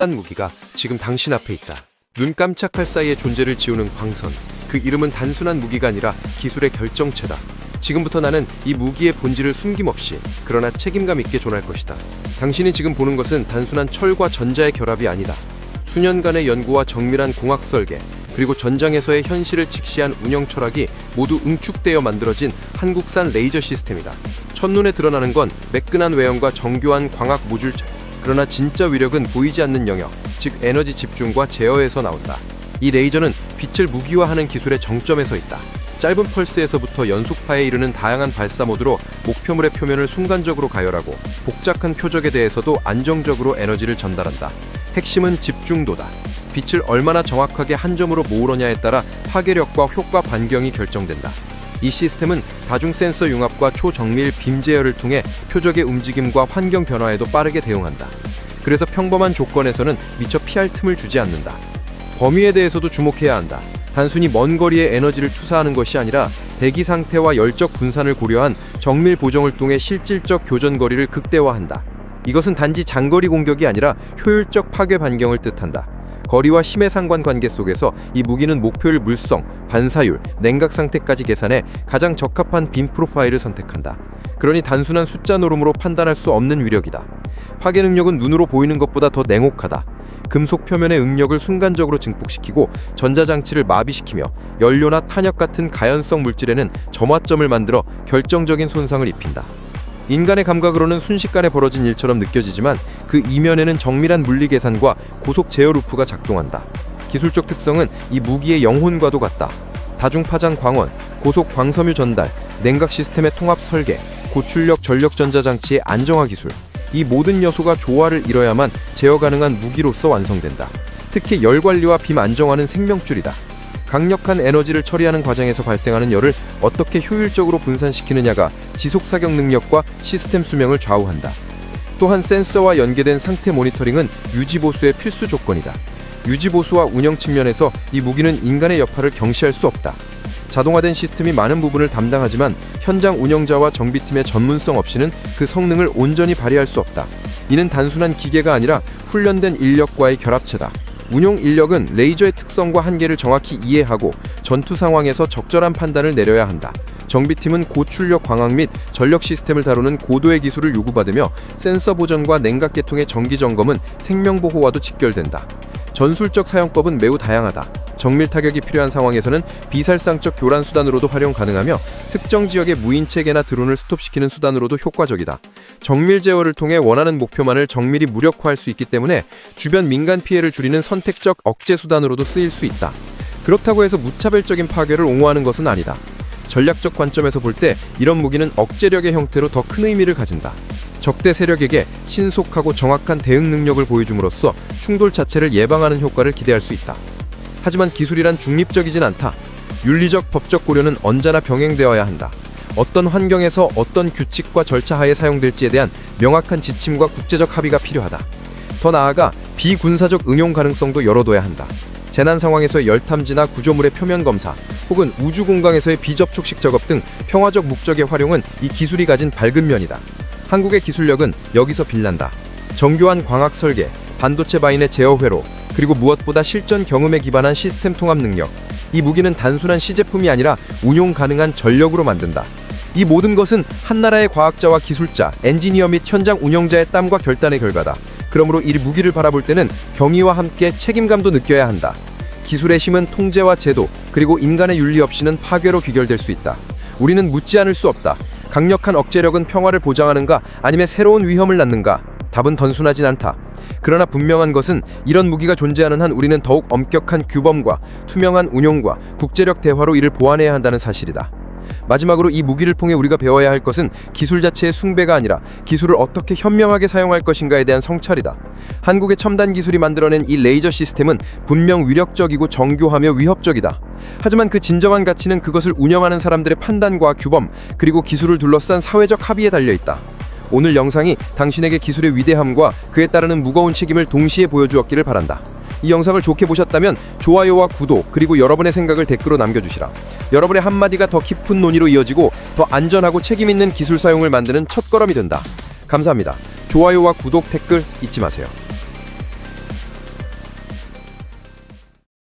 한 무기가 지금 당신 앞에 있다. 눈 깜짝할 사이에 존재를 지우는 광선. 그 이름은 단순한 무기가 아니라 기술의 결정체다. 지금부터 나는 이 무기의 본질을 숨김없이 그러나 책임감 있게 전할 것이다. 당신이 지금 보는 것은 단순한 철과 전자의 결합이 아니다. 수년간의 연구와 정밀한 공학 설계, 그리고 전장에서의 현실을 직시한 운영 철학이 모두 응축되어 만들어진 한국산 레이저 시스템이다. 첫눈에 드러나는 건 매끈한 외형과 정교한 광학 모듈체. 그러나 진짜 위력은 보이지 않는 영역, 즉 에너지 집중과 제어에서 나온다. 이 레이저는 빛을 무기화하는 기술의 정점에 서 있다. 짧은 펄스에서부터 연속파에 이르는 다양한 발사 모드로 목표물의 표면을 순간적으로 가열하고 복잡한 표적에 대해서도 안정적으로 에너지를 전달한다. 핵심은 집중도다. 빛을 얼마나 정확하게 한 점으로 모으느냐에 따라 파괴력과 효과 반경이 결정된다. 이 시스템은 다중 센서 융합과 초정밀 빔 제어를 통해 표적의 움직임과 환경 변화에도 빠르게 대응한다. 그래서 평범한 조건에서는 미처 피할 틈을 주지 않는다. 범위에 대해서도 주목해야 한다. 단순히 먼 거리에 에너지를 투사하는 것이 아니라 대기 상태와 열적 분산을 고려한 정밀 보정을 통해 실질적 교전 거리를 극대화한다. 이것은 단지 장거리 공격이 아니라 효율적 파괴 반경을 뜻한다. 거리와 힘의 상관관계 속에서 이 무기는 목표율 물성, 반사율, 냉각 상태까지 계산해 가장 적합한 빔 프로파일을 선택한다. 그러니 단순한 숫자 노름으로 판단할 수 없는 위력이다. 파괴 능력은 눈으로 보이는 것보다 더 냉혹하다. 금속 표면의 응력을 순간적으로 증폭시키고 전자장치를 마비시키며 연료나 탄력 같은 가연성 물질에는 점화점을 만들어 결정적인 손상을 입힌다. 인간의 감각으로는 순식간에 벌어진 일처럼 느껴지지만 그 이면에는 정밀한 물리 계산과 고속 제어 루프가 작동한다. 기술적 특성은 이 무기의 영혼과도 같다. 다중 파장 광원, 고속 광섬유 전달, 냉각 시스템의 통합 설계, 고출력 전력 전자 장치의 안정화 기술. 이 모든 요소가 조화를 이뤄야만 제어 가능한 무기로서 완성된다. 특히 열 관리와 빔 안정화는 생명줄이다. 강력한 에너지를 처리하는 과정에서 발생하는 열을 어떻게 효율적으로 분산시키느냐가 지속 사격 능력과 시스템 수명을 좌우한다. 또한 센서와 연계된 상태 모니터링은 유지 보수의 필수 조건이다. 유지 보수와 운영 측면에서 이 무기는 인간의 역할을 경시할 수 없다. 자동화된 시스템이 많은 부분을 담당하지만 현장 운영자와 정비팀의 전문성 없이는 그 성능을 온전히 발휘할 수 없다. 이는 단순한 기계가 아니라 훈련된 인력과의 결합체다. 운용 인력은 레이저의 특성과 한계를 정확히 이해하고 전투 상황에서 적절한 판단을 내려야 한다. 정비팀은 고출력 광학 및 전력 시스템을 다루는 고도의 기술을 요구받으며 센서 보전과 냉각 계통의 정기 점검은 생명 보호와도 직결된다. 전술적 사용법은 매우 다양하다. 정밀 타격이 필요한 상황에서는 비살상적 교란 수단으로도 활용 가능하며 특정 지역의 무인 체계나 드론을 스톱시키는 수단으로도 효과적이다. 정밀 제어를 통해 원하는 목표만을 정밀히 무력화할 수 있기 때문에 주변 민간 피해를 줄이는 선택적 억제 수단으로도 쓰일 수 있다. 그렇다고 해서 무차별적인 파괴를 옹호하는 것은 아니다. 전략적 관점에서 볼 때 이런 무기는 억제력의 형태로 더 큰 의미를 가진다. 적대 세력에게 신속하고 정확한 대응 능력을 보여줌으로써 충돌 자체를 예방하는 효과를 기대할 수 있다. 하지만 기술이란 중립적이진 않다. 윤리적 법적 고려는 언제나 병행되어야 한다. 어떤 환경에서 어떤 규칙과 절차 하에 사용될지에 대한 명확한 지침과 국제적 합의가 필요하다. 더 나아가 비군사적 응용 가능성도 열어둬야 한다. 재난 상황에서의 열 탐지나 구조물의 표면 검사, 혹은 우주 공간에서의 비접촉식 작업 등 평화적 목적의 활용은 이 기술이 가진 밝은 면이다. 한국의 기술력은 여기서 빛난다. 정교한 광학 설계, 반도체 바인의 제어 회로, 그리고 무엇보다 실전 경험에 기반한 시스템 통합 능력. 이 무기는 단순한 시제품이 아니라 운용 가능한 전력으로 만든다. 이 모든 것은 한 나라의 과학자와 기술자, 엔지니어 및 현장 운영자의 땀과 결단의 결과다. 그러므로 이 무기를 바라볼 때는 경의와 함께 책임감도 느껴야 한다. 기술의 힘은 통제와 제도, 그리고 인간의 윤리 없이는 파괴로 귀결될 수 있다. 우리는 묻지 않을 수 없다. 강력한 억제력은 평화를 보장하는가 아니면 새로운 위험을 낳는가? 답은 단순하진 않다. 그러나 분명한 것은 이런 무기가 존재하는 한 우리는 더욱 엄격한 규범과 투명한 운용과 국제력 대화로 이를 보완해야 한다는 사실이다. 마지막으로 이 무기를 통해 우리가 배워야 할 것은 기술 자체의 숭배가 아니라 기술을 어떻게 현명하게 사용할 것인가에 대한 성찰이다. 한국의 첨단 기술이 만들어낸 이 레이저 시스템은 분명 위력적이고 정교하며 위협적이다. 하지만 그 진정한 가치는 그것을 운영하는 사람들의 판단과 규범, 그리고 기술을 둘러싼 사회적 합의에 달려 있다. 오늘 영상이 당신에게 기술의 위대함과 그에 따르는 무거운 책임을 동시에 보여주었기를 바란다. 이 영상을 좋게 보셨다면 좋아요와 구독 그리고 여러분의 생각을 댓글로 남겨주시라. 여러분의 한마디가 더 깊은 논의로 이어지고 더 안전하고 책임있는 기술 사용을 만드는 첫걸음이 된다. 감사합니다. 좋아요와 구독 댓글 잊지 마세요.